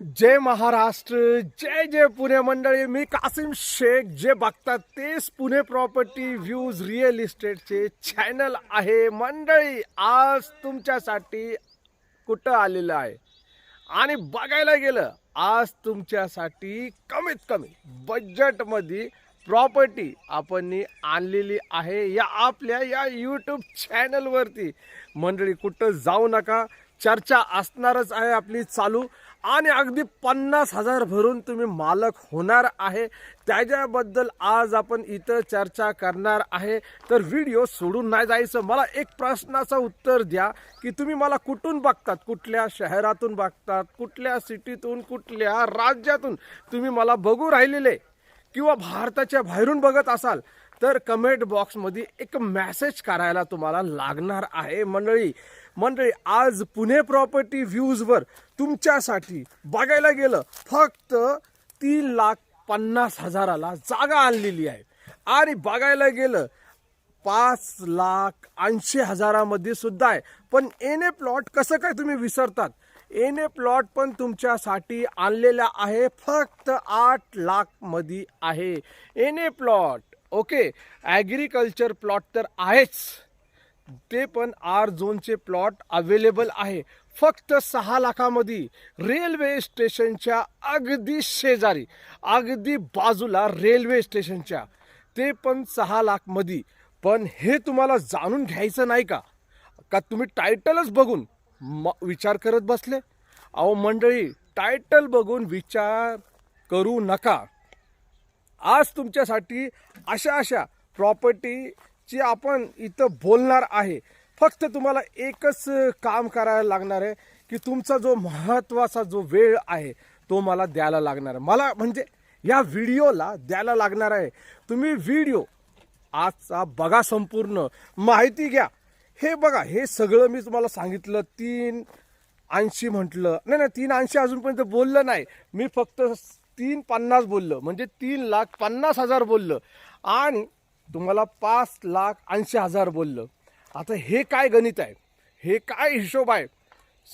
जय महाराष्ट्र जय जय पुणे मंडळी. मी कासिम शेख जे बघतात तेच पुणे प्रॉपर्टी व्ह्यूज रिअल इस्टेटचे चॅनल आहे. मंडळी आज तुमच्यासाठी कुठं आलेलं आहे? आणि बघायला गेलं आज तुमच्यासाठी कमीत कमी बजेटमध्ये प्रॉपर्टी आपण आणलेली आहे या आपल्या या यूट्यूब चॅनलवरती मंडळी कुठं जाऊ नका. चर्चा असणारच आहे आपली चालू. आणि अगदी पन्नास हजार भरून तुम्ही मालक होणार आहे. त्याच्याबद्दल आज आपण इथं चर्चा करणार आहे. तर व्हिडिओ सोडून नाही जायचं. मला एक प्रश्नाचं उत्तर द्या की तुम्ही मला कुठून बघतात? कुठल्या शहरातून बघतात? कुठल्या सिटीतून? कुठल्या राज्यातून? तुम्ही मला बघू राहिलेले किंवा भारताच्या बाहेरून बघत असाल तर कमेंट बॉक्समध्ये एक मॅसेज करायला तुम्हाला लागणार आहे. मंडळी मंडळी आज पुणे प्रॉपर्टी व्ह्यूजवर तुमच्यासाठी बघायला गेलं फक्त तीन लाख पन्नास हजाराला जागा आणलेली आहे. आणि बघायला गेलं पाच लाख ऐंशी हजारामध्ये सुद्धा आहे. पण एने प्लॉट कसं काय तुम्ही विसरतात? एने प्लॉट पण तुमच्यासाठी आणलेला आहे फक्त आठ लाखमध्ये आहे. आहे एने प्लॉट ओके ॲग्रिकल्चर प्लॉट तर आहेच. ते पण आर झोनचे प्लॉट अवेलेबल आहे. फक्त सहा लाखामध्ये रेल्वे स्टेशनच्या अगदी शेजारी अगदी बाजूला रेल्वे स्टेशनच्या ते पण सहा लाखमध्ये. पण हे तुम्हाला जाणून घ्यायचं नाही का? का तुम्ही टायटलच बघून म विचार करत बसले? अहो मंडळी टायटल बघून विचार करू नका. आज तुमच्यासाठी अशा अशा प्रॉपर्टी जे आपण इथं बोलणार आहे फक्त तुम्हाला एकच काम करायला लागणार आहे की तुमचा जो महत्त्वाचा जो वेळ आहे तो मला द्यायला लागणार आहे. मला म्हणजे या व्हिडिओला द्यायला लागणार आहे. तुम्ही व्हिडिओ आजचा बघा संपूर्ण. माहिती घ्या. हे बघा हे सगळं मी तुम्हाला सांगितलं तीन ऐंशी म्हटलं. नाही नाही तीन ऐंशी अजूनपर्यंत बोललं नाही. मी फक्त तीन पन्नास बोललं. म्हणजे तीन लाख पन्नास हजार बोललं. आणि तुम्हाला पाच लाख ऐंशी हजार बोललं. आता हे काय गणित आहे? हे काय हिशोब आहे?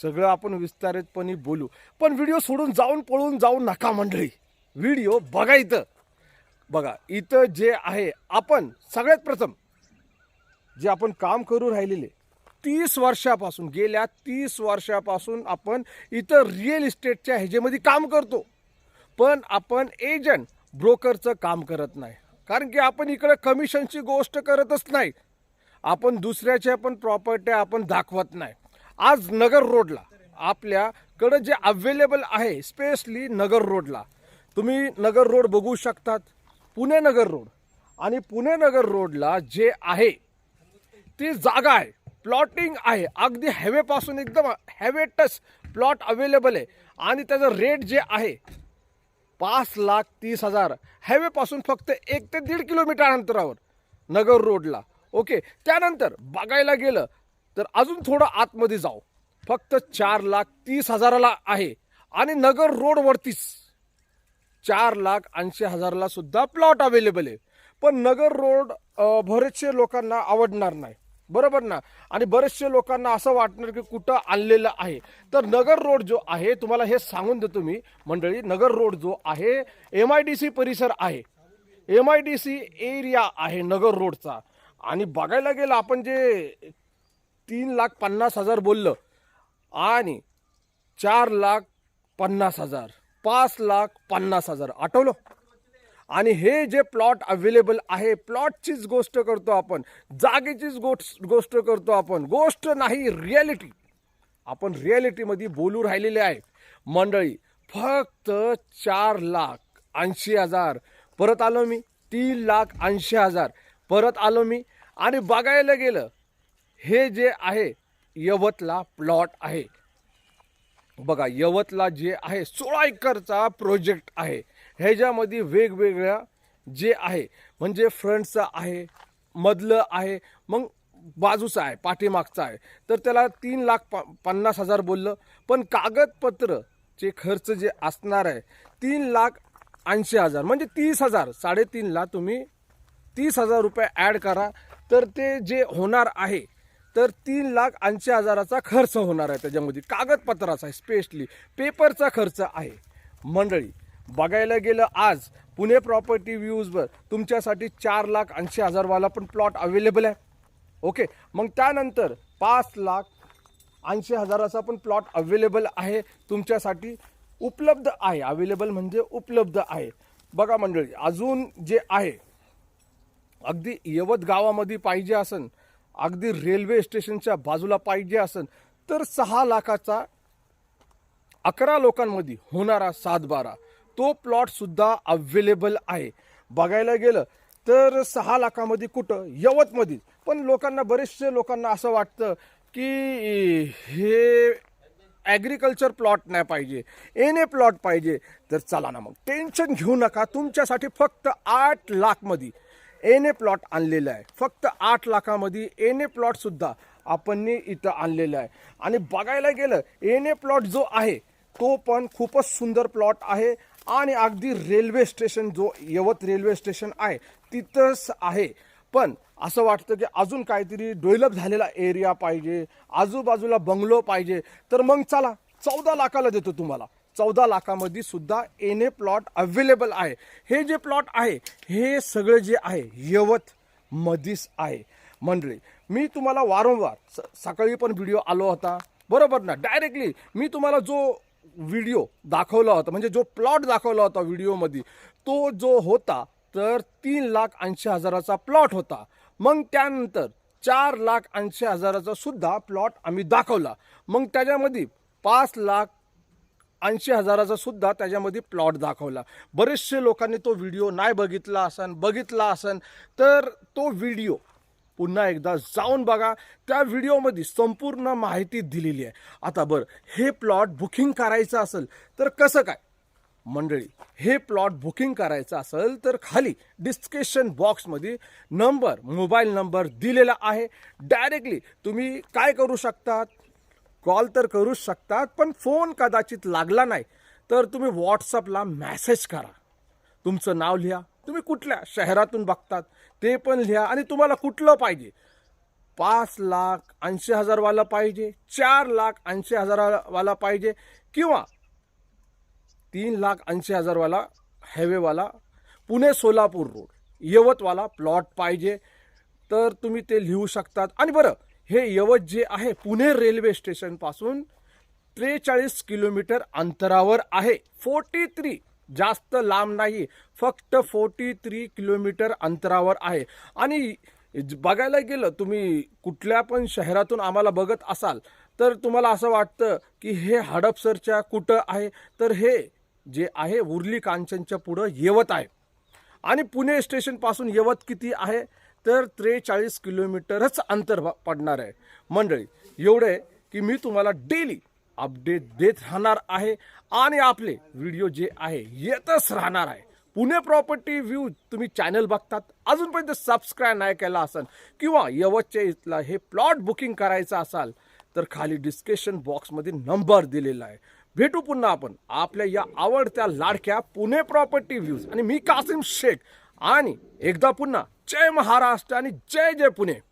सगळं आपण विस्तारितपणे बोलू. पण व्हिडिओ सोडून जाऊन पळून जाऊ नका मंडळी. व्हिडिओ बघा इथं. बघा इथं जे आहे आपण सगळ्यात प्रथम जे आपण काम करू राहिलेले तीस वर्षापासून गेल्या तीस वर्षापासून आपण इथं रिअल इस्टेटच्या ह्याच्यामध्ये काम करतो. पण आपण एजंट ब्रोकरचं काम करत नाही. कारण की आपण इकडे कमिशनची गोष्ट करतच नाही. आपण दुसऱ्याच्या पण प्रॉपर्ट्या आपण दाखवत नाही. आज नगर रोडला आपल्याकडं जे अवेलेबल आहे स्पेशली नगर रोडला. तुम्ही नगर रोड बघू शकतात. पुणे नगर रोड. आणि पुणे नगर रोडला जे आहे ती जागा आहे प्लॉटिंग आहे. अगदी हॅवेपासून एकदम हॅवे टच प्लॉट अवेलेबल आहे. आणि त्याचं रेट जे आहे पाच लाख तीस हजार. हायवेपासून फक्त एक ते दीड किलोमीटर अंतरावर नगर रोडला. ओके? त्यानंतर बघायला गेलं तर अजून थोडं आतमध्ये जाऊ. फक्त चार लाख तीस हजाराला आहे. आणि नगर रोडवरतीच चार लाख ऐंशी हजारला सुद्धा प्लॉट अवेलेबल आहे. पण नगर रोड बरेचसे लोकांना आवडणार नाही. बरोबर ना? आणि बरेचसे लोकांना असं वाटणार की कुठं आणलेलं आहे. तर नगर रोड जो आहे तुम्हाला हे सांगून देतो मी मंडळी नगर रोड जो आहे एम आय डी सी परिसर आहे. M I D C area आहे नगर रोडचा. आणि बघायला गेलं आपण जे तीन लाख पन्नास हजार बोललं आणि चार लाख पन्नास हजार पाच लाख पन्नास हजार. आठवलं? आणि हे जे प्लॉट अवेलेबल आहे प्लॉटचीच गोष्ट करतो आपण. जागेचीच गोष्ट गोष्ट करतो आपण. गोष्ट नाही रियालिटी. आपण रिॲलिटीमध्ये बोलू राहिलेले आहे मंडळी फक्त चार लाख ऐंशी हजार. परत आलो मी. तीन लाख ऐंशी हजार. परत आलो मी. आणि बघायला गेलं हे जे आहे यवतला प्लॉट आहे. बघा यवतला जे आहे सोळा एकरचा प्रोजेक्ट आहे. ह्याच्यामध्ये वेगवेगळ्या जे आहे म्हणजे फ्रंटचं आहे मधलं आहे मग बाजूचं आहे पाठीमागचं आहे. तर त्याला तीन लाख पा पन्नास हजार बोललं. पण कागदपत्रचे खर्च जे असणार आहे तीन लाख ऐंशी हजार म्हणजे तीस हजार साडेतीनला तुम्ही तीस हजार रुपये ॲड करा. तर ते जे होणार आहे तर तीन लाख ऐंशी हजाराचा खर्च होणार आहे त्याच्यामध्ये. कागदपत्राचा आहे स्पेशली पेपरचा खर्च आहे. मंडळी बघायला गेलं आज पुणे प्रॉपर्टी व्ह्यूजवर तुमच्यासाठी चार लाख ऐंशी हजारवाला पण प्लॉट अवेलेबल आहे. ओके मग त्यानंतर पाच लाख ऐंशी हजाराचा पण प्लॉट अवेलेबल आहे. तुमच्यासाठी उपलब्ध आहे. अवेलेबल म्हणजे उपलब्ध आहे. बघा मंडळी अजून जे आहे अगदी यवत गावामध्ये पाहिजे असन अगदी रेल्वे स्टेशनच्या बाजूला पाहिजे असन तर सहा लाखाचा अकरा लोकांमध्ये होणारा सातबारा. तो प्लॉटसुद्धा अवेलेबल आहे. बघायला गेलं तर सहा लाखामध्ये कुठं? यवतमध्ये. पण लोकांना बरेचसे लोकांना असं वाटतं की हे ॲग्रिकल्चर प्लॉट नाही पाहिजे. एन ए प्लॉट पाहिजे. तर चला ना मग. टेन्शन घेऊ नका. तुमच्यासाठी फक्त आठ लाखमध्ये एन ए प्लॉट आणलेलं आहे. फक्त आठ लाखामध्ये एन ए प्लॉटसुद्धा आपण इथं आणलेलं आहे. आणि बघायला गेलं एन ए प्लॉट जो आहे तो पण खूपच सुंदर प्लॉट आहे. आणि अगदी रेल्वे स्टेशन जो यवत रेल्वे स्टेशन आहे तिथंच आहे. पण असं वाटतं की अजून काहीतरी डेव्हलप झालेला एरिया पाहिजे आजूबाजूला बंगलो पाहिजे. तर मग चला चौदा लाखाला देतो तुम्हाला. चौदा लाखामध्ये सुद्धा एन ए प्लॉट अवेलेबल आहे. हे जे प्लॉट आहे हे सगळं जे आहे यवत मधीच आहे. मंडळी मी तुम्हाला वारंवार स सकाळी पण व्हिडिओ आलो होता. बरोबर ना? डायरेक्टली मी तुम्हाला जो व्हिडिओ दाखवला होता म्हणजे जो प्लॉट दाखवला होता व्हिडिओमध्ये तो जो होता तर तीन लाख ऐंशी हजाराचा प्लॉट होता. मग त्यानंतर चार लाख ऐंशी हजाराचा सुद्धा प्लॉट आम्ही दाखवला. मग त्याच्यामध्ये पाच लाख ऐंशी हजाराचा सुद्धा त्याच्यामध्ये प्लॉट दाखवला. बरेचसे लोकांनी तो व्हिडिओ नाही बघितला असन बघितला असन तर तो व्हिडिओ पुन्हा एकदा जाऊन बघा. त्या व्हिडिओमध्ये संपूर्ण माहिती दिलेली आहे. आता बरं हे प्लॉट बुकिंग करायचं असेल तर कसं काय? मंडळी हे प्लॉट बुकिंग करायचं असेल तर खाली डिस्क्रिप्शन बॉक्समध्ये नंबर मोबाईल नंबर दिलेला आहे. डायरेक्टली तुम्ही काय करू शकतात? कॉल तर करूच शकतात पण फोन कदाचित लागला नाही. तर तुम्ही व्हॉट्सअपला मॅसेज करा. तुमचं नाव लिहा. तुम्ही कुठल्या शहरातून बघतात ते पण लिहा आणि तुम्हाला कुठलं पाहिजे? पाच लाख ऐंशी हजारवाला पाहिजे चार लाख ऐंशी हजारवाला पाहिजे किंवा तीन लाख ऐंशी हजारवाला हायवेवाला पुणे सोलापूर रोड यवतवाला प्लॉट पाहिजे. तर तुम्ही ते लिहू शकतात. आणि बरं हे यवत जे आहे पुणे रेल्वे स्टेशनपासून त्रेचाळीस किलोमीटर अंतरावर आहे. फोर्टी थ्री जास्त लांब नाही फक्त फोर्टी थ्री किलोमीटर अंतरावर आहे. आणि बघायला गेलं तुम्ही कुठल्या पण शहरातून आम्हाला बघत असाल तर तुम्हाला असं वाटतं की हे हडपसरच्या कुठं आहे? तर हे जे आहे उर्ली कांचनच्या पुढं येवत आहे. आणि पुणे स्टेशनपासून यवत किती आहे? तर त्रेचाळीस किलोमीटरच अंतर पडणार आहे. मंडळी एवढे की मी तुम्हाला डेली अपडेट देत राहणार आहे आणि आपले व्हिडिओ जे आहे येतच राहणार आहे. पुणे प्रॉपर्टी व्ह्यू तुम्ही चॅनल बघतात अजूनपर्यंत सबस्क्राईब नाही केला असाल किंवा यवतच्या इथला हे प्लॉट बुकिंग करायचं असाल तर खाली डिस्क्रिप्शन बॉक्समध्ये नंबर दिलेला आहे. भेटू पुन्हा आपण आपल्या या आवडत्या लाडक्या पुणे प्रॉपर्टी व्ह्यूज आणि मी कासिम शेख. आणि एकदा पुन्हा जय महाराष्ट्र आणि जय जय पुणे.